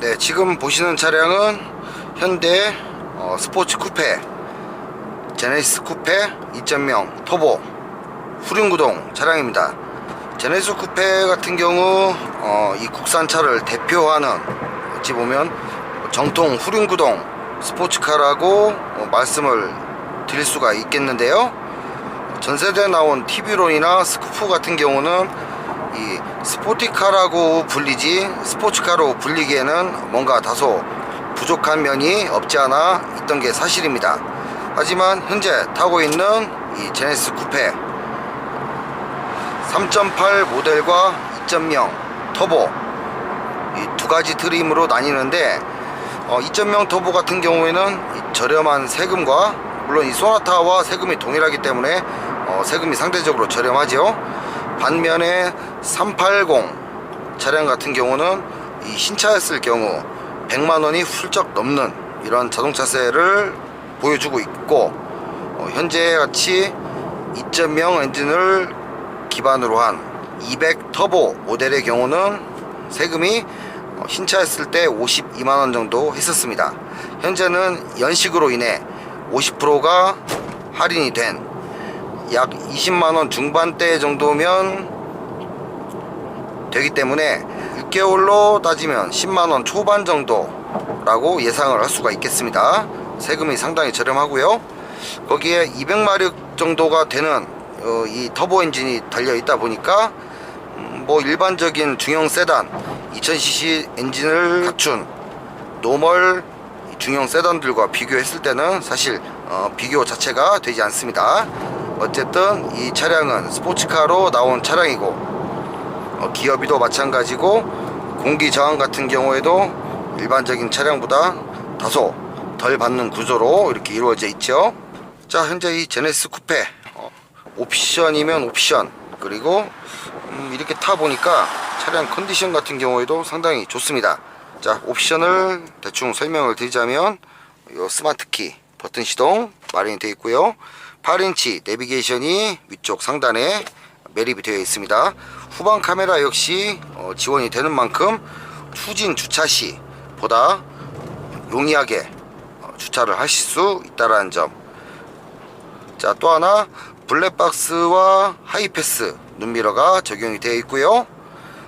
네, 지금 보시는 차량은 현대 어, 스포츠 쿠페 제네시스 쿠페 2.0 터보 후륜구동 차량입니다. 제네시스 쿠페 같은 경우 어, 이 국산차를 대표하는 어찌 보면 정통 후륜구동 스포츠카라고 어, 말씀을 드릴 수가 있겠는데요. 전세대에 나온 TV론이나 스쿠프 같은 경우는 이 스포티카라고 불리지 스포츠카로 불리기에는 뭔가 다소 부족한 면이 없지 않아 있던 게 사실입니다. 하지만 현재 타고 있는 이 제네시스 쿠페 3.8 모델과 2.0 터보 이 두 가지 트림으로 나뉘는데 어, 2.0 터보 같은 경우에는 이 저렴한 세금과 물론 이 소나타와 세금이 동일하기 때문에 어, 세금이 상대적으로 저렴하죠. 반면에 380 차량 같은 경우는 이 신차였을 경우 100만 원이 훌쩍 넘는 이런 자동차세를 보여주고 있고 어, 현재 같이 2.0 엔진을 기반으로 한 200 터보 모델의 경우는 세금이 어, 신차였을 때 52만 원 정도 했었습니다. 현재는 연식으로 인해 50%가 할인이 된 약 20만 원 중반대 정도면 되기 때문에 6개월로 따지면 10만 원 초반 정도라고 예상을 할 수가 있겠습니다. 세금이 상당히 저렴하고요. 거기에 200마력 정도가 되는 어, 이 터보 엔진이 달려 있다 보니까 음, 뭐 일반적인 중형 세단 2000cc 엔진을 갖춘 노멀 중형 세단들과 비교했을 때는 사실 어, 비교 자체가 되지 않습니다. 어쨌든 이 차량은 스포츠카로 나온 차량이고 어, 기어비도 마찬가지고 공기 저항 같은 경우에도 일반적인 차량보다 다소 덜 받는 구조로 이렇게 이루어져 있죠. 자 현재 이 제네시스 쿠페 어, 옵션이면 옵션 그리고 음, 이렇게 타 보니까 차량 컨디션 같은 경우에도 상당히 좋습니다. 자 옵션을 대충 설명을 드리자면 요 스마트키 버튼 시동 마련이 되어 있고요. 8인치 내비게이션이 위쪽 상단에 매립이 되어 있습니다. 후방 카메라 역시 어, 지원이 되는 만큼 후진 주차 시 보다 용이하게 어, 주차를 하실 수 있다라는 점. 자, 또 하나 블랙박스와 하이패스 눈미러가 적용이 되어 있고요.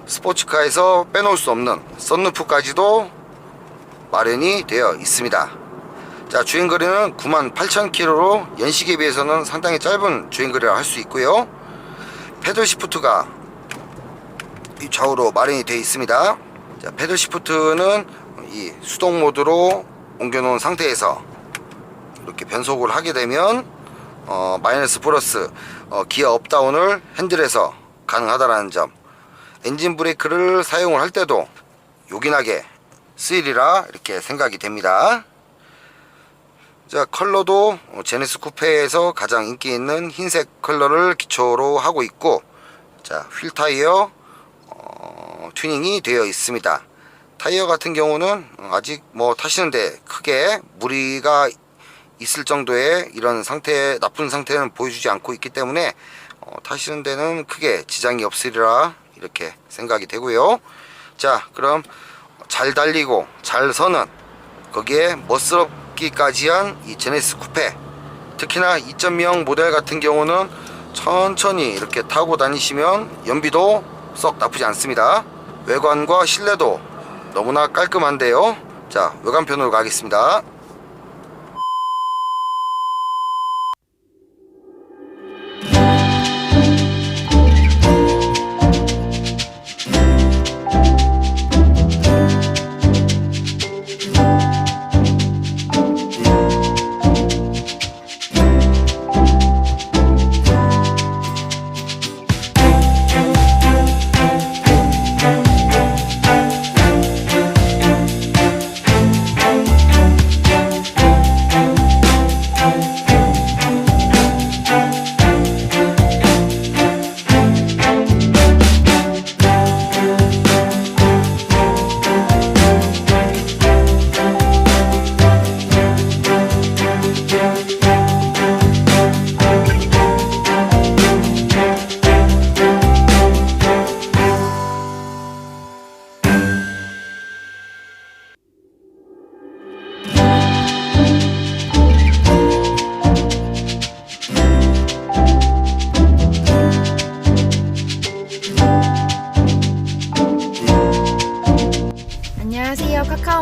스포츠카에서 빼놓을 수 없는 썬루프까지도 마련이 되어 있습니다. 자, 주행거리는 98,000km로 연식에 비해서는 상당히 짧은 주행거리를 할수 있고요. 패들 시프트가 이 좌우로 마련이 되어 있습니다. 자, 패들 시프트는 이 수동 모드로 옮겨 놓은 상태에서 이렇게 변속을 하게 되면 어, 마이너스 플러스 어, 기어 업다운을 핸들에서 가능하다는 점. 엔진 브레이크를 사용을 할 때도 요긴하게 쓰이리라 이렇게 생각이 됩니다. 자 컬러도 제네스 쿠페에서 가장 인기 있는 흰색 컬러를 기초로 하고 있고 자 휠 타이어 어, 튜닝이 되어 있습니다. 타이어 같은 경우는 아직 뭐 타시는데 크게 무리가 있을 정도의 이런 상태 나쁜 상태는 보여주지 않고 있기 때문에 어, 타시는 데는 크게 지장이 없으리라 이렇게 생각이 되고요. 자 그럼 잘 달리고 잘 서는 거기에 멋스럽 기까지 한 이 제네시스 쿠페. 특히나 2.0 모델 같은 경우는 천천히 이렇게 타고 다니시면 연비도 썩 나쁘지 않습니다. 외관과 실내도 너무나 깔끔한데요. 자 외관편으로 가겠습니다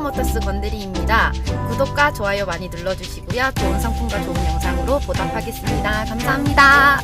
모터스 권대리입니다. 구독과 좋아요 많이 눌러주시고요. 좋은 상품과 좋은 영상으로 보답하겠습니다. 감사합니다.